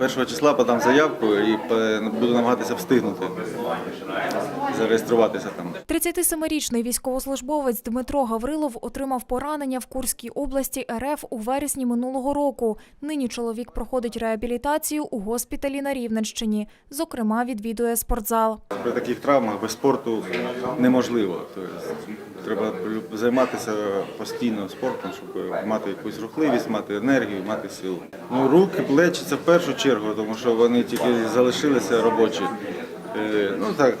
Першого числа подам заявку і буду намагатися встигнути зареєструватися там. 37-річний військовослужбовець Дмитро Гаврилов отримав поранення в Курській області РФ у вересні минулого року. Нині чоловік проходить реабілітацію у госпіталі на Рівненщині. Зокрема, відвідує спортзал. При таких травмах без спорту неможливо. Треба займатися постійно спортом, щоб мати якусь рухливість, мати енергію, мати силу. Ну, руки, плечі це в першу чергу, тому що вони тільки залишилися робочі. Е, Ну так,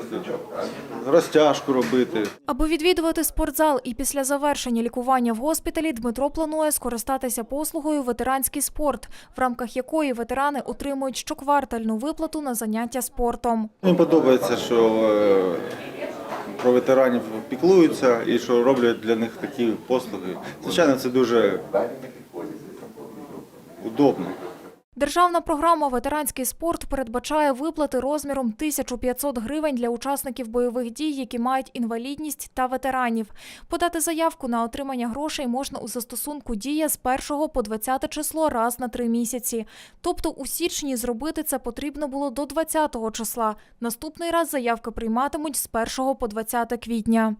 розтяжку робити. Аби відвідувати спортзал і після завершення лікування в госпіталі Дмитро планує скористатися послугою ветеранський спорт, в рамках якої ветерани отримують щоквартальну виплату на заняття спортом. Мені подобається, що е, про ветеранів піклуються і що роблять для них такі послуги. Звичайно, це дуже удобно. Державна програма Ветеранський спорт передбачає виплати розміром 1500 гривень для учасників бойових дій, які мають інвалідність та ветеранів. Подати заявку на отримання грошей можна у застосунку Дія з 1 по 20 число раз на три місяці. Тобто у січні зробити це потрібно було до 20 числа. Наступний раз заявки прийматимуть з 1 по 20 квітня.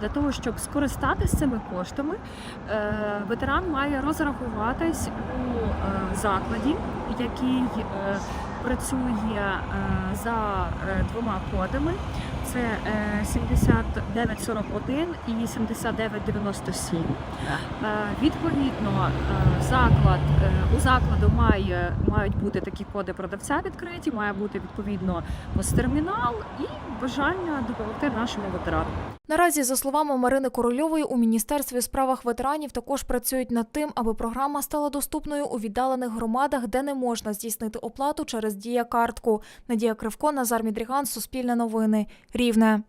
Для того, щоб скористатися цими коштами, е, ветеран має розрахуватись у е, закладі, який е, працює е, за е, двома кодами. Це е, 7941 і 7997. Е, Відповідно, е, заклад е, у закладу має мають бути такі коди продавця відкриті, має бути відповідно посттермінал і бажання допомогти нашому ветерану. Наразі, за словами Марини Корольової, у міністерстві у справах ветеранів також працюють над тим, аби програма стала доступною у віддалених громадах, де не можна здійснити оплату через дія картку. Надія Кривко, Назар Мідріган, Суспільне новини, Рівне.